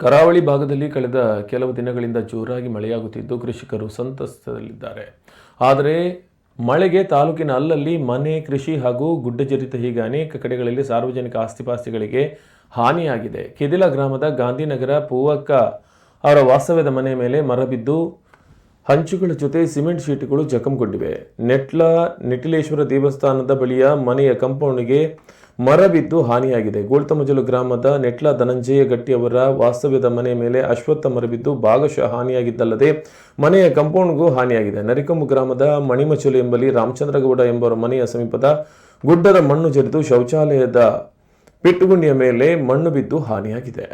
ಕರಾವಳಿ ಭಾಗದಲ್ಲಿ ಕಳೆದ ಕೆಲವು ದಿನಗಳಿಂದ ಜೋರಾಗಿ ಮಳೆಯಾಗುತ್ತಿದ್ದು ಕೃಷಿಕರು ಸಂತಸದಲ್ಲಿದ್ದಾರೆ. ಆದರೆ ಮಳೆಗೆ ತಾಲೂಕಿನ ಅಲ್ಲಲ್ಲಿ ಮನೆ, ಕೃಷಿ ಹಾಗೂ ಗುಡ್ಡಜರಿತ ಹೀಗೆ ಅನೇಕ ಕಡೆಗಳಲ್ಲಿ ಸಾರ್ವಜನಿಕ ಆಸ್ತಿಪಾಸ್ತಿಗಳಿಗೆ ಹಾನಿಯಾಗಿದೆ. ಕೆದಿಲ ಗ್ರಾಮದ ಗಾಂಧಿನಗರ ಪೂವಕ್ಕ ಅವರ ವಾಸ್ತವ್ಯದ ಮನೆ ಮೇಲೆ ಮರಬಿದ್ದು ಹಂಚುಗಳ ಜೊತೆ ಸಿಮೆಂಟ್ ಶೀಟ್ಗಳು ಜಖಂಗೊಂಡಿವೆ. ನೆಟ್ಲ, ನಿಟಿಲೇಶ್ವರ ದೇವಸ್ಥಾನದ ಬಳಿಯ ಮನೆಯ ಕಂಪೌಂಡ್ಗೆ ಮರ ಬಿದ್ದು ಹಾನಿಯಾಗಿದೆ. ಗೋಳ್ತಮಜಲು ಗ್ರಾಮದ ನೆಟ್ಲ ಧನಂಜಯ ಗಟ್ಟಿ ಅವರ ವಾಸ್ತವ್ಯದ ಮನೆ ಮೇಲೆ ಅಶ್ವತ್ಥ ಮರಬಿದ್ದು ಭಾಗಶಃ ಹಾನಿಯಾಗಿದ್ದಲ್ಲದೆ ಮನೆಯ ಕಂಪೌಂಡ್ಗೂ ಹಾನಿಯಾಗಿದೆ. ನರಿಕಂಬು ಗ್ರಾಮದ ಮಣಿಮಚಲು ಎಂಬಲ್ಲಿ ರಾಮಚಂದ್ರಗೌಡ ಎಂಬವರ ಮನೆಯ ಸಮೀಪದ ಗುಡ್ಡದ ಮಣ್ಣು ಜರಿದು ಶೌಚಾಲಯದ ಪಿಟ್ಟುಗುಂಡಿಯ ಮೇಲೆ ಮಣ್ಣು ಬಿದ್ದು ಹಾನಿಯಾಗಿದೆ.